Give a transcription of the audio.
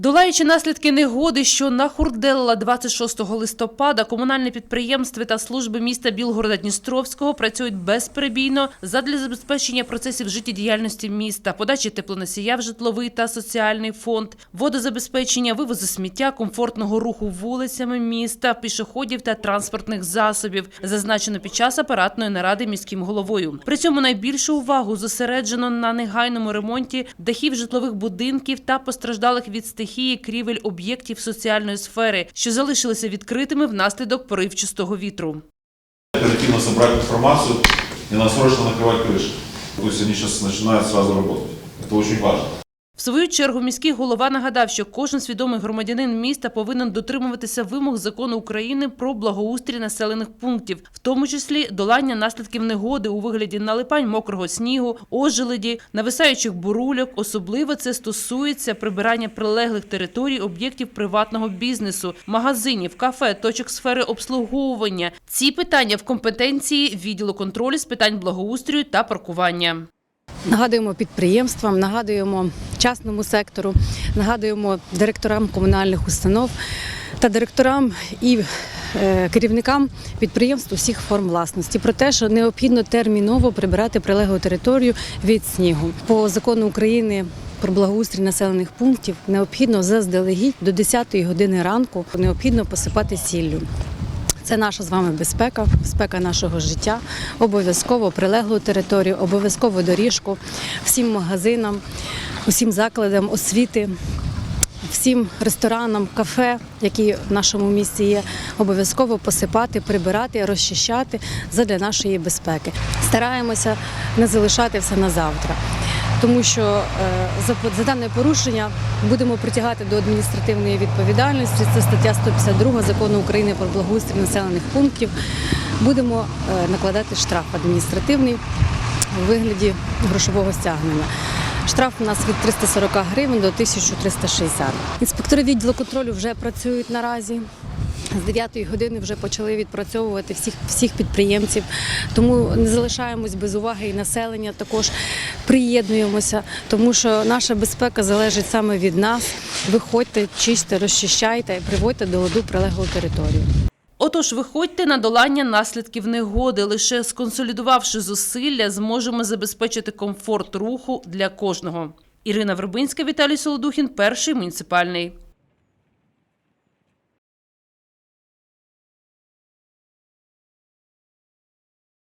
Долаючи наслідки негоди, що нахурделила 26 листопада, комунальне підприємства та служби міста Білгорода Дністровського працюють безперебійно задля забезпечення процесів життєдіяльності міста, подачі теплоносія в житловий та соціальний фонд, водозабезпечення, вивозу сміття, комфортного руху вулицями міста, пішоходів та транспортних засобів, зазначено під час апаратної наради міським головою. При цьому найбільшу увагу зосереджено на негайному ремонті дахів житлових будинків та постраждалих від стихії крівель об'єктів соціальної сфери, що залишилися відкритими внаслідок поривчастого вітру. оперативно собрать информацию и на срочно накрывать крыши. То есть они сейчас начинают сразу работать. Это очень важно. В свою чергу міський голова нагадав, що кожен свідомий громадянин міста повинен дотримуватися вимог закону України про благоустрій населених пунктів, в тому числі долання наслідків негоди у вигляді налипань мокрого снігу, ожеледі, нависаючих бурульок. Особливо це стосується прибирання прилеглих територій об'єктів приватного бізнесу, магазинів, кафе, точок сфери обслуговування. Ці питання в компетенції відділу контролю з питань благоустрою та паркування. Нагадуємо підприємствам, нагадуємо частному сектору, нагадуємо директорам комунальних установ та директорам і е, керівникам підприємств усіх форм власності про те, що необхідно терміново прибирати прилеглу територію від снігу. По закону України про благоустрій населених пунктів необхідно заздалегідь до 10-ї години ранку необхідно посипати сіллю. Це наша з вами безпека, безпека нашого життя. Обов'язково прилеглу територію, обов'язково доріжку всім магазинам, усім закладам освіти, всім ресторанам, кафе, які в нашому місті є, обов'язково посипати, прибирати, розчищати задля нашої безпеки. Стараємося не залишати все на завтра. Тому що е, за, за дане порушення будемо притягати до адміністративної відповідальності. Це стаття 152 закону України про благоустрій населених пунктів. Будемо е, накладати штраф адміністративний у вигляді грошового стягнення. Штраф у нас від 340 гривень до 1360. Інспектори відділу контролю вже працюють наразі. З 9-ї години вже почали відпрацьовувати всіх всіх підприємців, тому не залишаємось без уваги і населення. Також приєднуємося, тому що наша безпека залежить саме від нас. Виходьте, чисте, розчищайте приводьте до ладу прилеглу територію. Отож, виходьте на долання наслідків негоди. Лише сконсолідувавши зусилля, зможемо забезпечити комфорт руху для кожного. Ірина Вербинська, Віталій Солодухін, перший муніципальний.